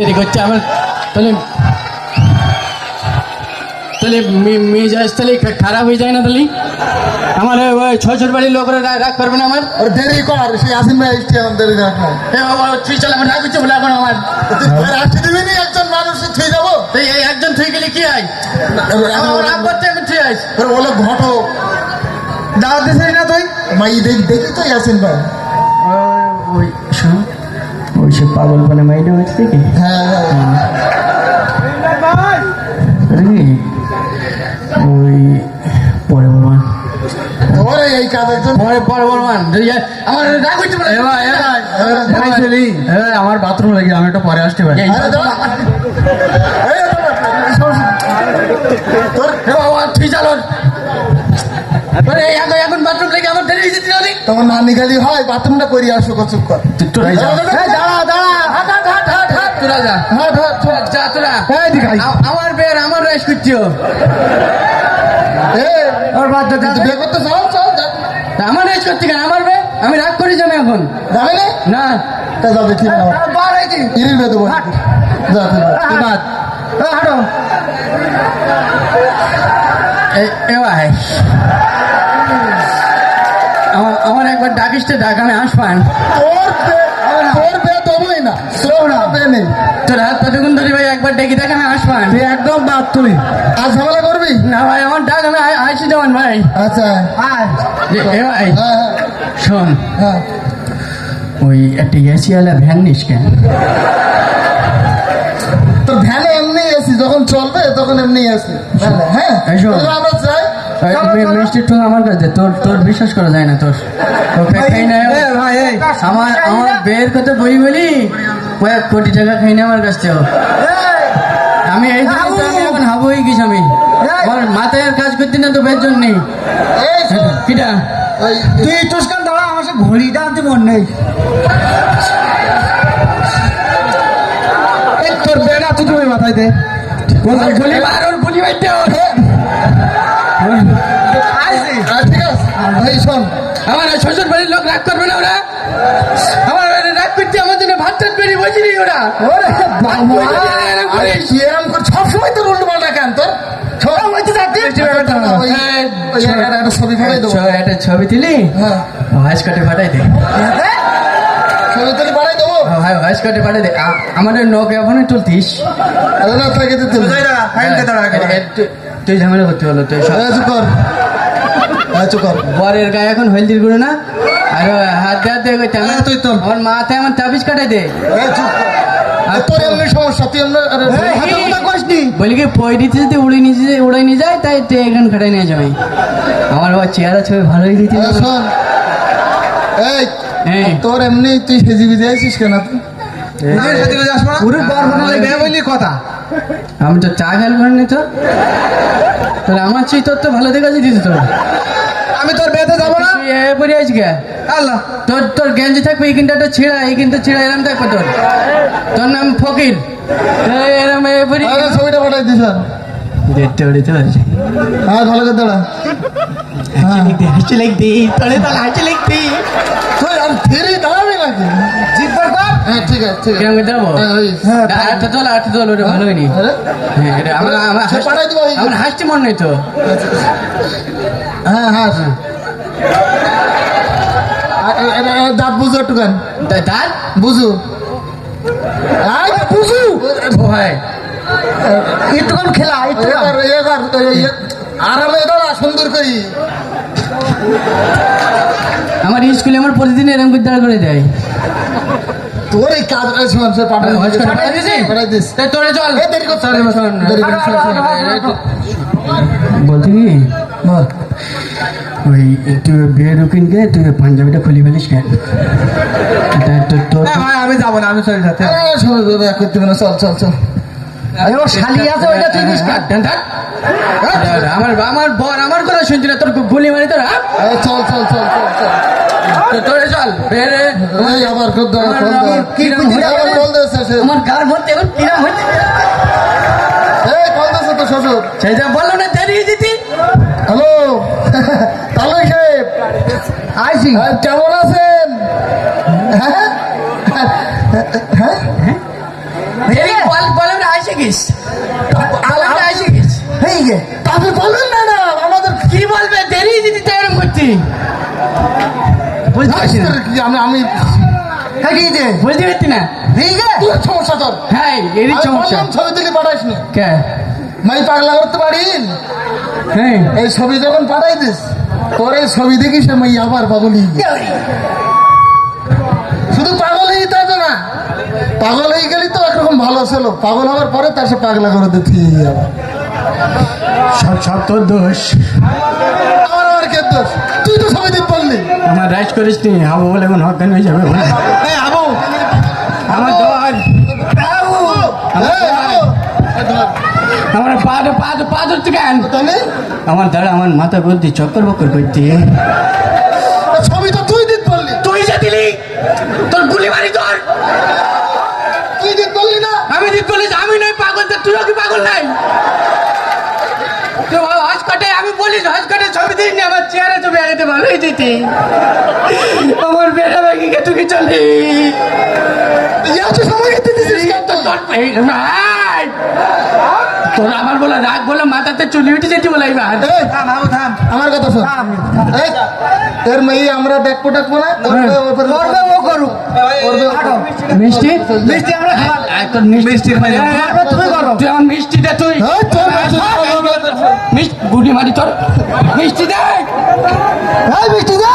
দেরি করছে আমার তাহলে তাহলে মেজাজ তাহলে খারাপ হয়ে যায় না তাহলে? আমার ওই- ছোট ছোট বাড়ির লোকরা রাগ করবে না আমার? ওর দেরি কর সেই আসিন ভাই আসছে আমার দেরি রাখ তুই চল আমার রাগ হচ্ছে বলে এখন আমার। আসতে দিবি নি একজন মানুষ থুই যাব এই একজন তুই গেলে কি হয়? রাগ করতে এখন তুই আইস। ওর ঘটো দাওয়াত দিছিস না তুই? মাই দেখি দেখি তো আসিন ভাই। ওই শোন। ওই সে পাগল বলে মাইনে হচ্ছে কি হ্যাঁ হ্যাঁ ওই পরে এই কাজ একজন পরে আমার রাগ হচ্ছে আমার বাথরুম লাগে আমি একটু পরে আসতে পারি। তোর চালন এখন এখন বাথরুম লাগে আমার দেরি তোমার নানি গালি হয় বাথরুমটা করে আসো কচুক কর। যা। এই দাঁড়া দাঁড়া হাট হাট হাট হাট হাট তোরা যা। হাট হাট তোরা যা তোরা। এই দিকে আয়। আ- আমার বের আমার রাইস করছিও বাদ বিয়ে করতে চল চল আমার রাইস করতে কেন? আমার বে আমি রাগ করি যাবে এখন? যাবে না? না। তা যাবে ঠিক না বার হয়েছি। ইরির বেদ বল যা তুই বাদ। হাঁটো। এ ভাই। আমার আমার একবার ডাকিস তো ডাক আমি আসবান তোর হাত কতক্ষণ ধরে ভাই একবার ডেকে দেখ আমি আসবান তুই একদম বাদ তুই আর ঝামেলা করবি? না ভাই আমার ডাক আমি আই- আইসি দেওয়ান ভাই। আচ্ছা এ ভাই। হ্যাঁ শোন। হ্যাঁ। ওই একটা এসিওয়ালা ভ্যান নিস কেন? তোর ভ্যানে এমনি এসি যখন চলবে তখন এমনি এসি। হ্যাঁ? আমরা যাই। ওই মি- আমার কাছে তোর তোর বিশ্বাস করা যায় না তোর। খাই না। আমার আমার বের কথা বই বলি? কয়েক কোটি টাকা খাই না আমার কাছ থেকে আমি এই এখন হাবু হয়ে গেছি আমি আমার মাথায় কাজ করতে না তো বের জন্য কিটা তুই টুসকান দাঁড়া আমার সে ঘড়িটা আনতে মন নেই। তোর বেড়া তুই মাথায় দে। গুলি মার গুলি মারতে শোন আমার শ্বশুর বাড়ির লোক রাগ করবে না ওরা? আমার রাগ করতে আমার জন্য ভাত টাত বেরিয়ে বসিনি ওরা। এরম করে। সবসময় তোর উল্টো পাল্টা কেন? তোর হ্যাঁ, ছবি তুলি? হ্যাঁ। ভয়েস কাটে পাঠাই দে। ছবি তুলে বাড়াই দেবো। ভাই ভয়েস কাটে পাঠাই দে। আমাদের নোকিয়া ফোনে তুলতিস? এ, তুই- তুই ঝামেলা করতে হলো তুই সব- বরের গায়ে এখন হলদির গুঁড়ো না। আর হাত হাত দিয়ে তুই তোল। আমার মাথায় আমার তাবিজ কাটাই দে। তোর নি। বলি কি যদি উড়ে নিয়ে যায় উড়ে নিয়ে যায় তাই তুই এখান খাটাই নিয়ে যাবে। আমার বাবা চেহারা ছবি ভালোই দিতে এই হ্যাঁ। তোর এমনি তুই বিজে আছিস কেন? কথা। আমি তো চা খেয়াল করিনি তো। তাহলে আমার চেয়ে তোর তো ভালো দেখা দিতিস তো। আমি তোর বেতে যাব না? তুই এ পরে আছিস কে আল্লাহ। তোর তোর গেঞ্জি থাকবে এই তো ছিঁড়া এই কিনটা ছিঁড়া এরম থাকবে তোর। তোর নাম ফকির। এই এরম এ পরে আরে ছবিটা পাঠাই দিস আর। দেখতে উড়িতে পারছি হ্যাঁ ভালো করে দাঁড়া। হ্যাঁ। হাসি লাগতে তোরে তো হাসি লাগতে। তুই আর ফিরে দাঁড়াবে নাকি? হ্যাঁ ঠিক আছে ঠিক আছে। হ্যাঁ, হ্যাঁ আটটা আটটা ওটা ভালো হয়নি। হ্যাঁ এটা আমার হাসতে মন নেই তো। হ্যাঁ হ্যাঁ দাঁত বুঝু একটু কেন তা- বুঝু। বুঝু। ভাই। একটুক্ষণ খেলা আরামে দাঁড়া সুন্দর করি। আমার স্কুলে আমার প্রতিদিন এরকম দাঁড় করে দেয়। তোর এই কাজ শোন সে পাঠাই করে পাঠাই দিস তাই তোরে চল। এ, দেরি দেরি। বলছি কি? বল। ওই তুই বিয়ে তুই পাঞ্জাবিটা খুলি ফেলিস কেন ভাই আমি যাব না আমি চলে যাতে শোন, এক করতে না, চল চল চল। ও শালি আছে ওইটা তুই নিস হাট, হাট, হাট। আমার আমার বর আমার কথা শুনছি না তোর গুলি মারি তোর চল চল চল চল চল। তোরে চল বেরে এই আবার খুব দাঁড়া ফোন দে কিরম এই আবার ফোন দিয়েছে সে আমার গার মধ্যে এখন কিরম হচ্ছে এই ফোন দিয়েছে তো শ্বশুর। সেই বলল না দেরি দিতি। হ্যালো? তালুই সাহেব। আইসি। হ্যাঁ, কেমন আছেন? হ্যাঁ? হ্যাঁ? দেরি গেছ। আলাদা গেছ। এই গে আপনি বলবেন না না আমাদের কি বলবে? দেরি দিদি তো করছি বুঝতে পারছি না কি? আমি আমি হ্যাঁ কি যে বুঝতে পারছি না সমস্যা তোর। হ্যাঁ এরই সমস্যা। ছবি তুলে পাঠাইস না কে? মাই পাগলা করতে পারি হ্যাঁ। এই ছবি যখন পাঠাই দিস তোর এই ছবি দেখিস আমি আবার পাগলি শুধু পাগল হয়ে না। পাগল হয়ে গেলি তো একরকম ভালো ছিল। পাগল হওয়ার পরে তার সে পাগলা করে দিতে। সব সব তোর দোষ। আমার আবার কে দোষ? তুই তো ছবি দিতে পারলি। আমার রাইট করিস নি হাবো বলে এখন হকান হয়ে যাবে। আমার আবু আমার পা পা পা ধরতে কেন? আমার দাঁড়া আমার মাথা করতে চক্কর বক্কর করতে ছবি তো তুই দিতে পারলি। তুই যে দিলি তোর গুলি মারি তোর তুই দিতে পারলি না? আমি ঠিক বলিস আমি নই পাগল তুইও কি পাগল নাই? হসকাটে আমি বলিস হসকাটে ছবি দিস না আমার চেহারা ছবি আগে ভালোই দিতি। আমার বেটা চলে। সময় দিতে দিছিস কেন তুই? তোর ভাই! আমার বলে রাগ বলে মাথাতে চলে উঠে যেতে বলে আমার কথা শোন। এর মেয়ে আমরা দেখব ডাকবো না করবে ও করবে। করবে মিষ্টি? মিষ্টি আমরা তোর মিষ্টি করো। তুই আমার মিষ্টিটা তুই। গুটি মারি তোর। মিষ্টি দে। মিষ্টি দে।